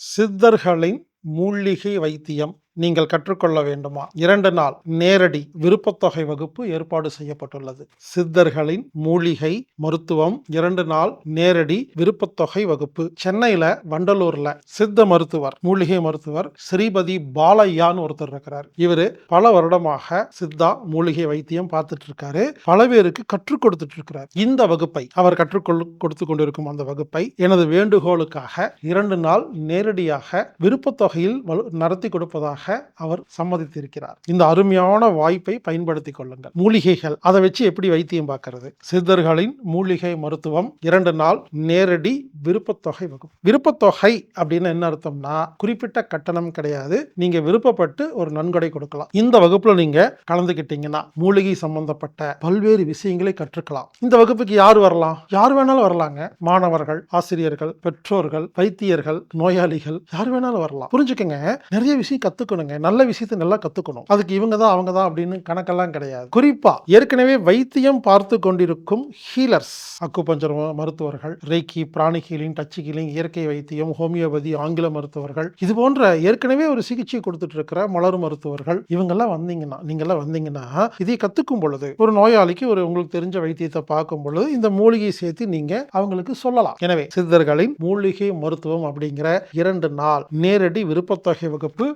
சித்தர்களின் மூலிகை வைத்தியம். நீங்கள் கற்றுக்கொள்ள வேண்டுமா? இரண்டு நாள். நேரடி விருப்பத்தொகை வகுப்பு ஏற்பாடு செய்யப்பட்டுள்ளது. சித்தர்களின் மூலிகை மருத்துவம். இரண்டு நாள் நேரடி விருப்பத்தொகை வகுப்பு. சென்னையில வண்டலூர்ல சித்த மருத்துவர் மூலிகை மருத்துவர் ஸ்ரீபதி பாலையான்னு ஒருத்தர் இருக்கிறார். இவரு பல வருடமாக சித்தா மூலிகை வைத்தியம் பார்த்துட்டு இருக்காரு பல பேருக்கு கற்றுக் கொடுத்துட்டு இருக்கிறார் இந்த வகுப்பை அவர் கற்றுக்கொள் கொடுத்து கொண்டிருக்கும் அந்த வகுப்பை எனது வேண்டுகோளுக்காக இரண்டு நாள் நேரடியாக விருப்பத்தொகையில் வலு- நடத்தி கொடுப்பதாக அவர் சம்மதித்திருக்கிறார். இந்த அருமையான வாய்ப்பை பயன்படுத்திக் கொள்ளுங்கள். மூலிகைகள் அதை வச்சு எப்படி வைத்தியம் பார்க்கறது? சித்தர்களின் மூலிகை மருத்துவம் இரண்டு நாள் நேரடி விருப்பத்தொகை வகுப்பு. விருப்பத்தொகை அப்படின்னு என்ன அர்த்தம்னா குறிப்பிட்ட கட்டணம் கிடையாது. நீங்க விருப்பப்பட்டு ஒரு நன்கொடை கொடுக்கலாம். இந்த வகுப்புல நீங்க கலந்துக்கிட்டீங்கன்னா மூலிகை சம்பந்தப்பட்ட பல்வேறு விஷயங்களை கற்றுக்கலாம். இந்த வகுப்புக்கு யார் வரலாம்? யார் வேணாலும் வரலாங்க. மாணவர்கள் ஆசிரியர்கள் பெற்றோர்கள் வைத்தியர்கள் நோயாளிகள் யார் வேணாலும் வரலாம். புரிஞ்சுக்கங்க. நிறைய விஷயம் கற்றுக்கணுங்க நல்ல விஷயத்தை நல்லா கத்துக்கணும். அதுக்கு இவங்க தான் அவங்க தான் அப்படின்னு கணக்கெல்லாம் கிடையாது. குறிப்பா ஏற்கனவே வைத்தியம் பார்த்து கொண்டிருக்கும் ஹீலர்ஸ் அக்குபஞ்சர் மருத்துவர்கள் ரேக்கி பிராணி ஹீலிங் டச் ஹீலிங் இயற்கை வைத்தியம் ஹோமியோபதி ஆங்கில மருத்துவர்கள் இது போன்ற ஏற்கனவே ஒரு சிகிச்சை கொடுத்துட்டு இருக்கிற மலர் மருத்துவர்கள் இவங்கெல்லாம் வந்தீங்கன்னா நீங்கெல்லாம் வந்தீங்கன்னா இதை கத்துக்கும் பொழுது ஒரு நோயாளிக்கு ஒரு உங்களுக்கு தெரிஞ்ச வைத்தியத்தை பார்க்கும் பொழுது இந்த மூலிகையை சேர்த்து நீங்க அவங்களுக்கு சொல்லலாம். எனவே சித்தர்களின் மூலிகை மருத்துவம் அப்படிங்கிற இரண்டு நாள் நேரடி விருப்பத்தொகை வகுப்பு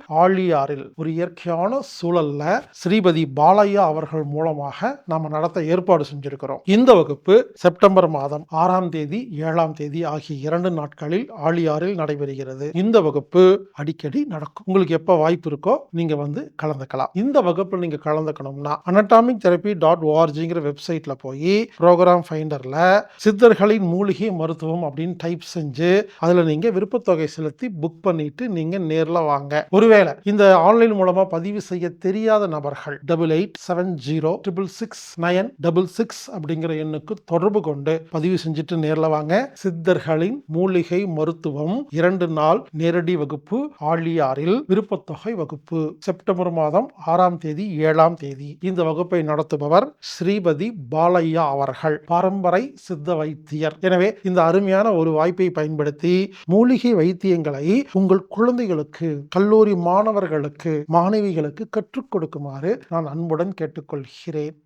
பெரியாரில் ஒரு இயற்கையான சூழல்ல ஸ்ரீபதி பாலையா அவர்கள் மூலமாக நாம நடத்த ஏற்பாடு செஞ்சிருக்கிறோம். இந்த வகுப்பு செப்டம்பர் மாதம் ஆறாம் தேதி ஏழாம் தேதி ஆகிய இரண்டு நாட்களில் ஆழியாறில் நடைபெறுகிறது. இந்த வகுப்பு அடிக்கடி நடக்கும். உங்களுக்கு எப்ப வாய்ப்பு இருக்கோ நீங்க வந்து கலந்துக்கலாம். இந்த வகுப்பில் நீங்க கலந்துக்கணும்னா அனட்டாமிக் தெரப்பி டாட் ஓஆர்ஜிங்கிற வெப்சைட்ல போய் ப்ரோக்ராம் ஃபைண்டர்ல சித்தர்களின் மூலிகை மருத்துவம் அப்படின்னு டைப் செஞ்சு அதுல நீங்க விருப்பத்தொகை செலுத்தி புக் பண்ணிட்டு நீங்க நேர்ல வாங்க. ஒருவேளை இந்த ஆன்லைன் மூலமாக பதிவு செய்ய தெரியாத நபர்கள் double eight seven zero triple six nine double six அப்படிங்கிற எண்ணுக்கு தொடர்பு கொண்டு பதிவு செஞ்சுட்டு நேரில் வாங்க. சித்தர்களின் மூலிகை மருத்துவம் இரண்டு நாள் நேரடி வகுப்பு ஆழியாரில் விருப்பத்தொகை வகுப்பு செப்டம்பர் மாதம் ஆறாம் தேதி ஏழாம் தேதி. இந்த வகுப்பை நடத்துபவர் ஸ்ரீபதி பாலையா அவர்கள் பரம்பரை சித்த வைத்தியர். எனவே இந்த அருமையான ஒரு வாய்ப்பை பயன்படுத்தி மூலிகை வைத்தியங்களை உங்கள் குழந்தைகளுக்கு கல்லூரி மாணவர் மாணவர்களுக்கு மாணவிகளுக்கு கற்றுக் கொடுக்குமாறு நான் அன்புடன் கேட்டுக்கொள்கிறேன்.